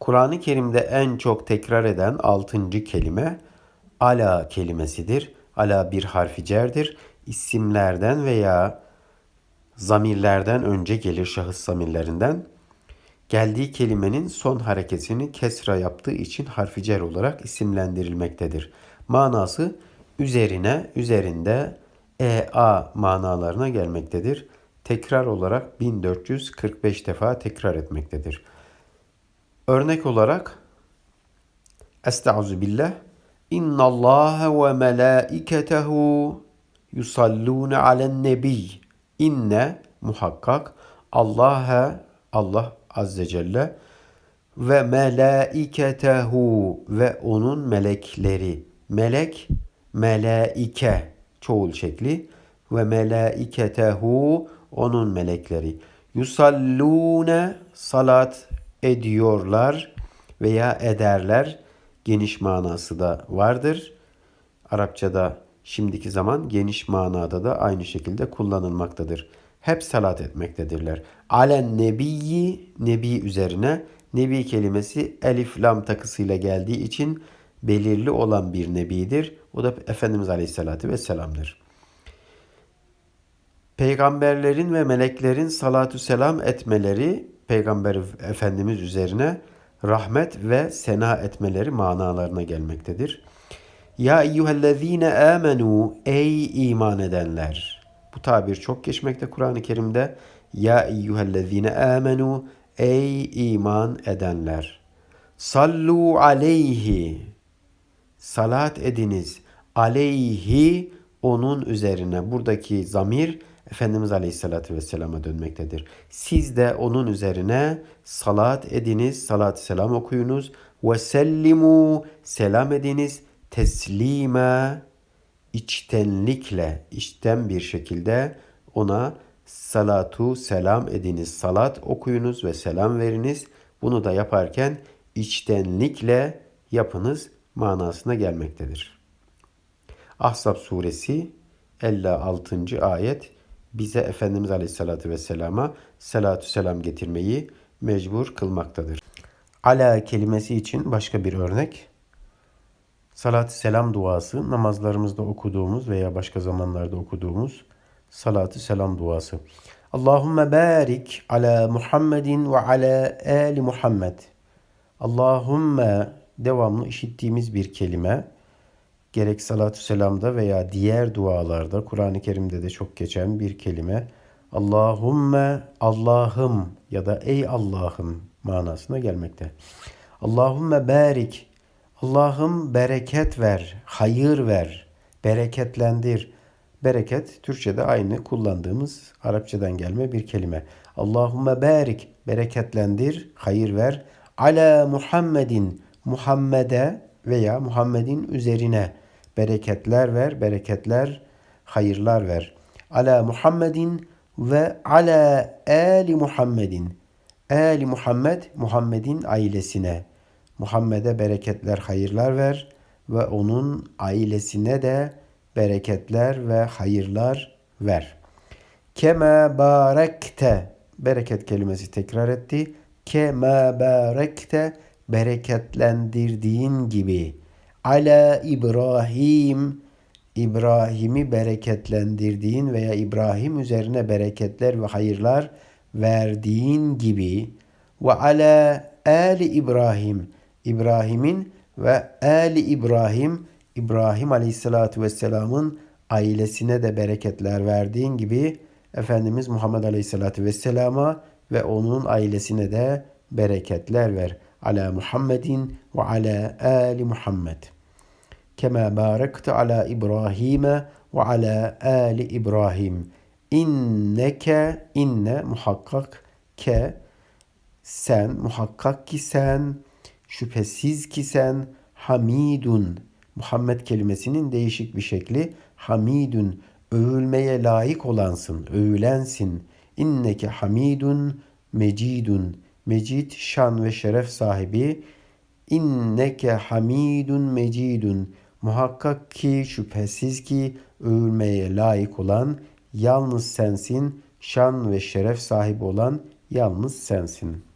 Kur'an-ı Kerim'de en çok tekrar eden altıncı kelime ala kelimesidir. Ala bir harfi cerdir. İsimlerden veya zamirlerden önce gelir şahıs zamirlerinden. Geldiği kelimenin son hareketini kesra yaptığı için harfi cer olarak isimlendirilmektedir. Manası üzerine, üzerinde, e-a manalarına gelmektedir. Tekrar olarak 1445 defa tekrar etmektedir. Örnek olarak Estaizu billah İnna Allah ve melaiketehu yusallune alen nebi. İnne muhakkak Allah'a Allah azze celle ve melaiketehu ve onun melekleri. Melek melaike çoğul şekli ve melaiketehu onun melekleri. Yusallune salat ediyorlar veya ederler. Geniş manası da vardır. Arapçada şimdiki zaman geniş manada da aynı şekilde kullanılmaktadır. Hep salat etmektedirler. Alen nebiyyi, nebi üzerine. Nebi kelimesi elif lam takısıyla geldiği için belirli olan bir nebidir. O da Efendimiz Aleyhisselatü Vesselam'dır. Peygamberlerin ve meleklerin salatü selam etmeleri Peygamber Efendimiz üzerine rahmet ve sena etmeleri manalarına gelmektedir. Ya eyyühellezine amenu ey iman edenler. Bu tabir çok geçmekte Kur'an-ı Kerim'de. Ya eyyühellezine amenu ey iman edenler. Sallu aleyhi. Salat ediniz. Aleyhi onun üzerine. Buradaki zamir Efendimiz Aleyhisselatü Vesselam'a dönmektedir. Siz de onun üzerine salat ediniz, salat selam okuyunuz. Ve sellimu, selam ediniz. Teslime, içtenlikle, içten bir şekilde ona salatu selam ediniz. Salat okuyunuz ve selam veriniz. Bunu da yaparken içtenlikle yapınız manasına gelmektedir. Ahzab suresi 56. ayet bize Efendimiz Aleyhisselatü Vesselam'a salatü selam getirmeyi mecbur kılmaktadır. Ala kelimesi için başka bir örnek. Salat selam duası namazlarımızda okuduğumuz veya başka zamanlarda okuduğumuz salatü selam duası. Allahümme barik ala Muhammedin ve ala ali Muhammed. Allahümme devamlı işittiğimiz bir kelime gerek salatü selamda veya diğer dualarda Kur'an-ı Kerim'de de çok geçen bir kelime Allahümme Allah'ım ya da ey Allah'ım manasına gelmekte. Allahümme barik Allah'ım bereket ver, hayır ver, bereketlendir. Bereket Türkçe'de aynı kullandığımız Arapçadan gelme bir kelime. Allahümme barik bereketlendir, hayır ver. Ala Muhammedin Muhammed'e veya Muhammed'in üzerine bereketler ver, bereketler, hayırlar ver. Ala Muhammedin ve ala ali Muhammedin. Ali Muhammed, Muhammed'in ailesine. Muhammed'e bereketler, hayırlar ver ve onun ailesine de bereketler ve hayırlar ver. Kema barekte bereket kelimesi tekrar etti. Kema barekte bereketlendirdiğin gibi ala İbrahim İbrahim'i bereketlendirdiğin veya İbrahim üzerine bereketler ve hayırlar verdiğin gibi ve ala ali İbrahim İbrahim'in ve ali İbrahim İbrahim Aleyhisselatü Vesselam'ın ailesine de bereketler verdiğin gibi Efendimiz Muhammed Aleyhisselatü Vesselam'a ve onun ailesine de bereketler ver. Ala Muhammedin ve ala ali Muhammed. Kema barakte ala İbrahim ve ala ali İbrahim. İnneke inne muhakkak ke sen muhakkak ki sen şüphesiz ki sen hamidun Muhammed kelimesinin değişik bir şekli hamidun övülmeye layık olansın, övülensin. İnneke hamidun mecidun. Mecid şan ve şeref sahibi. İnneke hamidun mecidun. Muhakkak ki şüphesiz ki övülmeye layık olan yalnız sensin. Şan ve şeref sahibi olan yalnız sensin.''